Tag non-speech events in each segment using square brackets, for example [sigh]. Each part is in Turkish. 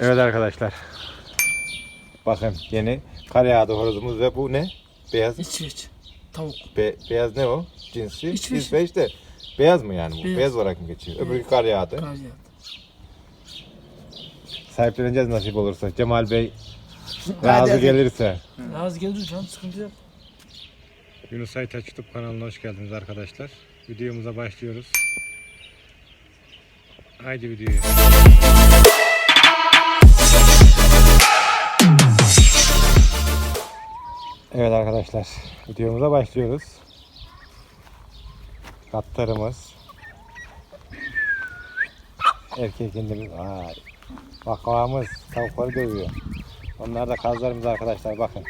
Evet arkadaşlar. Bakın yeni kar yağdı horozumuz ve bu ne? Beyaz. İsveç. Tavuk. Be- beyaz ne o? Cinsi. İsveç. İsveç de. Beyaz mı yani bu? Beyaz, Beyaz. olarak mı geçiyor? Evet. Öbürü kar yağdı. Kar yağdı. Sahipleneceğiz nasip olursa. Cemal Bey [laughs] razı gelirse. Az gelir canım sıkıntı yok. Yunus Aytaç YouTube kanalına hoş geldiniz arkadaşlar. Videomuza başlıyoruz. Haydi videoya. Evet arkadaşlar, videomuza başlıyoruz. Katlarımız. Erkek indimiz. Ay. Tavukları dövüyor. Onlar da kazlarımız arkadaşlar bakın.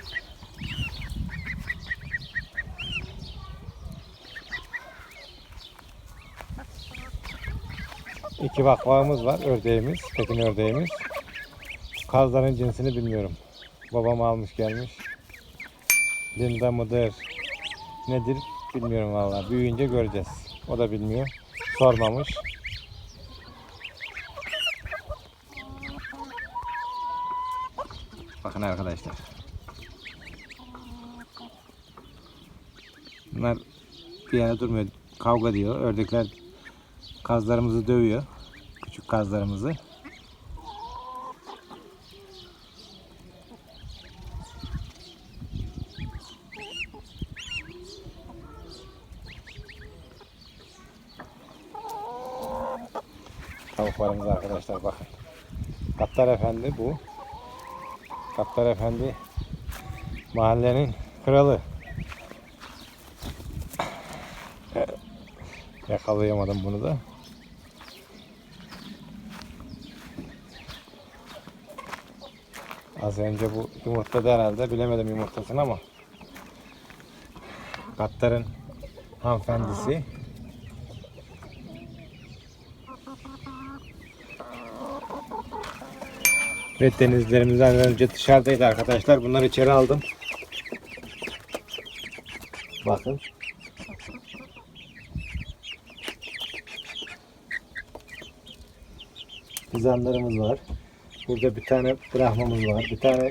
İki baklavamız var, ördeğimiz, pekin ördeğimiz. Kazların cinsini bilmiyorum. Babam almış gelmiş. Linda mıdır, nedir bilmiyorum vallahi. Büyüyünce göreceğiz. O da bilmiyor. Sormamış. Bakın arkadaşlar. Bunlar bir yere durmuyor. Kavga diyor. Ördekler kazlarımızı dövüyor. Küçük kazlarımızı. Arkadaşlar bakın. Kattar Efendi bu. Kattar Efendi mahallenin kralı. Yakalayamadım bunu da. Az önce bu yumurtladı herhalde. Bilemedim yumurtasını ama. Kattar'ın hanımefendisi. Ve denizlerimizden önce dışarıdaydı arkadaşlar. Bunları içeri aldım. Bakın. Kızanlarımız var. Burada bir tane brahmamız var. Bir tane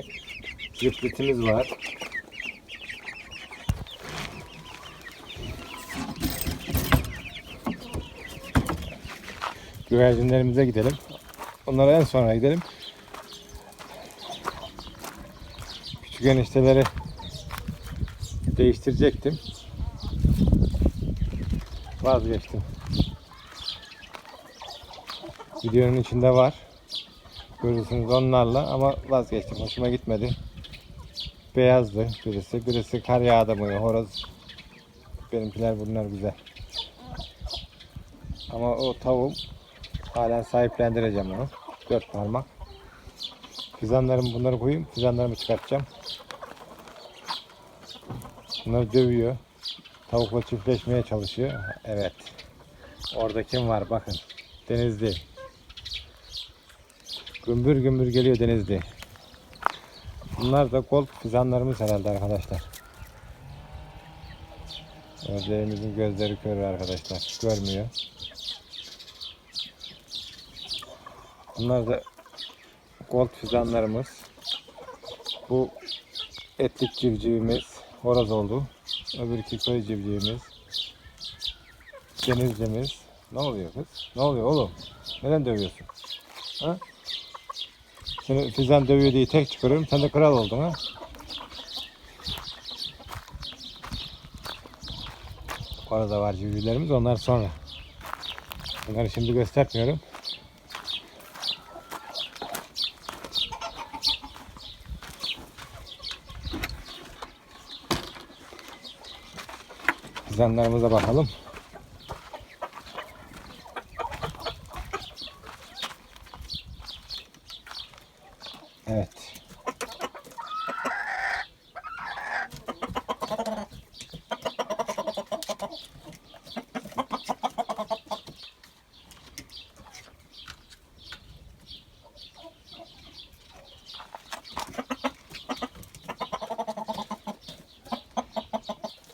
zıplitimiz var. Güvercinlerimize gidelim. Onlara en sonra gidelim. Küçük enişteleri değiştirecektim. Vazgeçtim. Videonun içinde var. Görürsünüz onlarla ama vazgeçtim. Hoşuma gitmedi. Beyazdı birisi. Birisi kar yağdı mı horoz. Benimkiler bunlar güzel. Ama o tavuğum halen sahiplendireceğim onu. Dört parmak. Fizanlarımı bunları koyayım. Fizanlarımı çıkartacağım. Bunları dövüyor. Tavukla çiftleşmeye çalışıyor. Evet. Orada kim var bakın. Denizli. Gümbür gümbür geliyor Denizli. Bunlar da gold fizanlarımız herhalde arkadaşlar. Ördeğimizin gözleri kör arkadaşlar. Görmüyor. Bunlar da gold fizanlarımız. Bu etlik civcivimiz horoz oldu. Öbürkü köy civcivimiz. Denizlimiz. Ne oluyor kız? Ne oluyor oğlum? Neden dövüyorsun? Ha? Seni Fizan dövüyor diye tek çıkarıyorum. Sen de kral oldun ha? Orada var civcivlerimiz. Onlar sonra. Bunları şimdi göstermiyorum. Fizanlarımıza bakalım.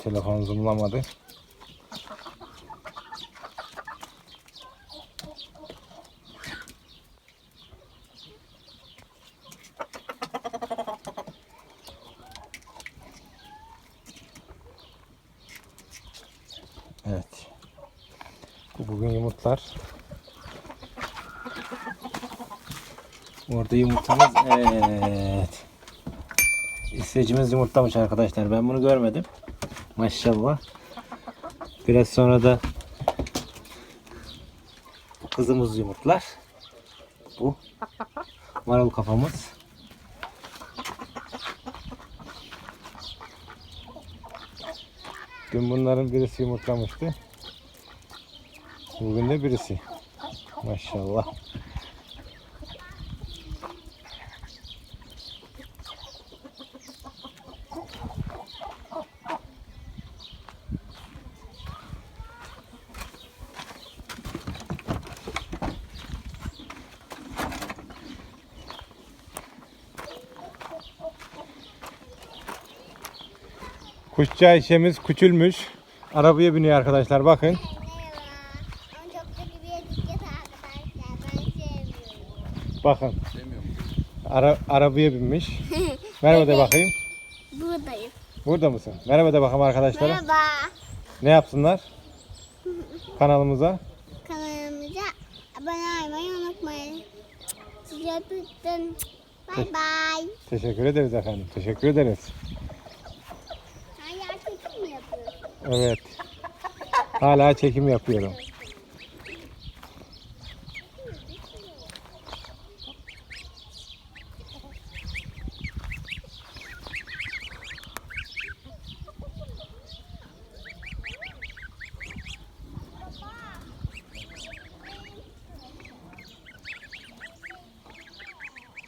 Telefon zoomlamadı. Evet. Bu bugün yumurtlar. Orada yumurtamız evet. İsteyicimiz yumurtlamış arkadaşlar. Ben bunu görmedim. Maşallah. Biraz sonra da kızımız yumurtlar. Bu marul kafamız. Dün bunların birisi yumurtlamıştı. Bugün de birisi. Maşallah. Kuşçu Ayşe'miz küçülmüş. Arabaya biniyor arkadaşlar bakın. Bakın. Ara, arabaya binmiş. [laughs] Merhaba de bakayım. Buradayım. Burada mısın? Merhaba de bakalım arkadaşlara. Merhaba. Ne yapsınlar? [laughs] Kanalımıza. Kanalımıza abone olmayı unutmayın. Sizi öptüm. Bay bay. Teşekkür ederiz efendim. Teşekkür ederiz. Hala çekim mi yapıyorsun? Evet. Hala çekim yapıyorum.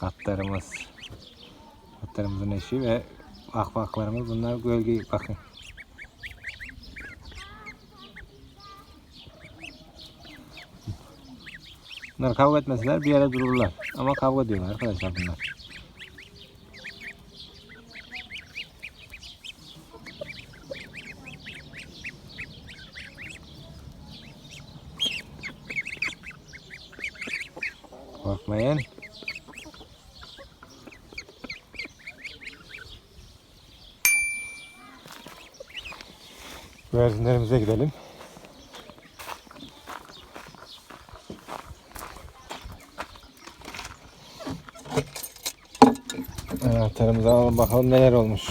Atlarımız. Atlarımızın eşi ve akbaklarımız bunlar gölge bakın. Bunlar kavga etmeseler bir yere dururlar. Ama kavga ediyorlar arkadaşlar bunlar. Korkmayın. Güvercinlerimize gidelim. Anahtarımızı alalım bakalım neler olmuş.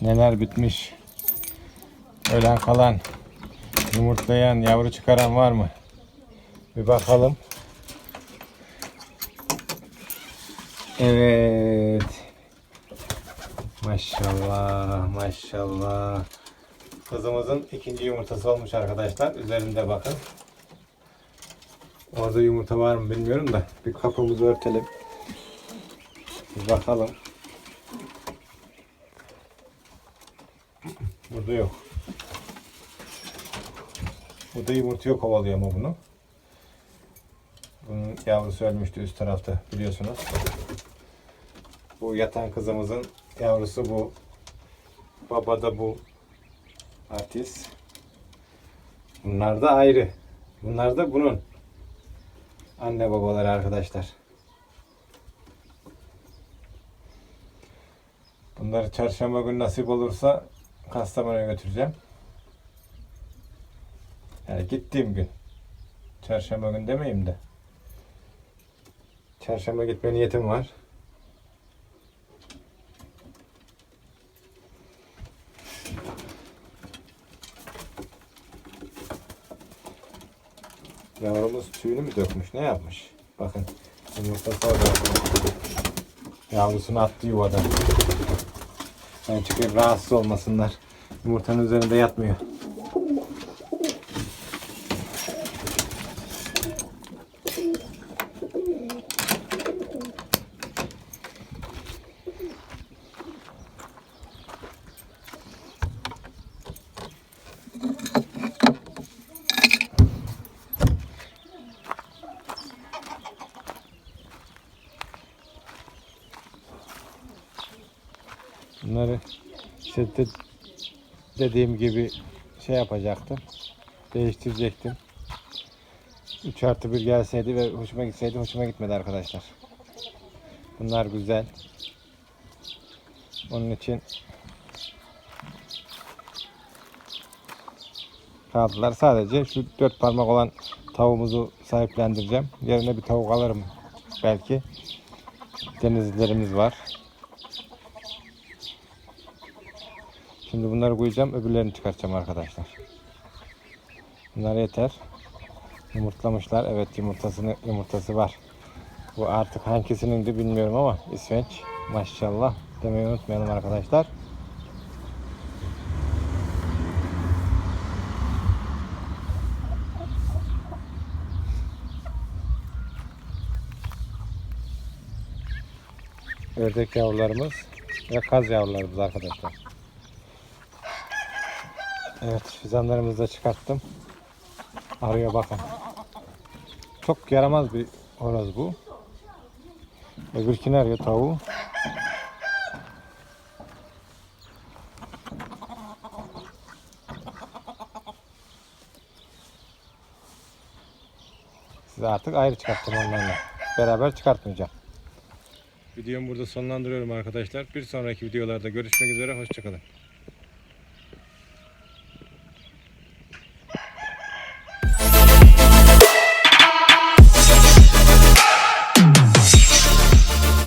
Neler bitmiş. Ölen kalan. Yumurtlayan, yavru çıkaran var mı? Bir bakalım. Evet. Maşallah, maşallah. Kızımızın ikinci yumurtası olmuş arkadaşlar. Üzerinde bakın. Orada yumurta var mı bilmiyorum da bir kapımızı örtelim. Bir bakalım. Burada yok. Burada yumurtaya kovalıyor ama bunu. Bunun yavrusu ölmüştü üst tarafta biliyorsunuz. Bu yatan kızımızın yavrusu bu. Baba da bu. Artist. Bunlar da ayrı. Bunlar da bunun. Anne babaları arkadaşlar. Bunları çarşamba günü nasip olursa Kastamonu'ya götüreceğim. Yani gittiğim gün. Çarşamba günü demeyeyim de. Çarşamba gitme niyetim var. Yavrumuz tüyünü mü dökmüş? Ne yapmış? Bakın. Yavrusunu attı yuvadan. Yani çünkü rahatsız olmasınlar. Yumurtanın üzerinde yatmıyor. Bunları işte de- dediğim gibi şey yapacaktım. Değiştirecektim. 3 artı 1 gelseydi ve hoşuma gitseydi hoşuma gitmedi arkadaşlar. Bunlar güzel. Onun için kaldılar. Sadece şu dört parmak olan tavuğumuzu sahiplendireceğim. Yerine bir tavuk alırım belki. Denizlilerimiz var. Şimdi bunları koyacağım. Öbürlerini çıkartacağım arkadaşlar. Bunlar yeter. Yumurtlamışlar. Evet yumurtasını yumurtası var. Bu artık hangisinin de bilmiyorum ama İsveç maşallah demeyi unutmayalım arkadaşlar. Ördek yavrularımız ve kaz yavrularımız arkadaşlar. Evet fizanlarımızı da çıkarttım. Arıyor bakın. Çok yaramaz bir horoz bu. Öbürkünü arıyor tavuğu. Size artık ayrı çıkarttım onlarla. Beraber çıkartmayacağım. Videomu burada sonlandırıyorum arkadaşlar. Bir sonraki videolarda görüşmek üzere. Hoşçakalın.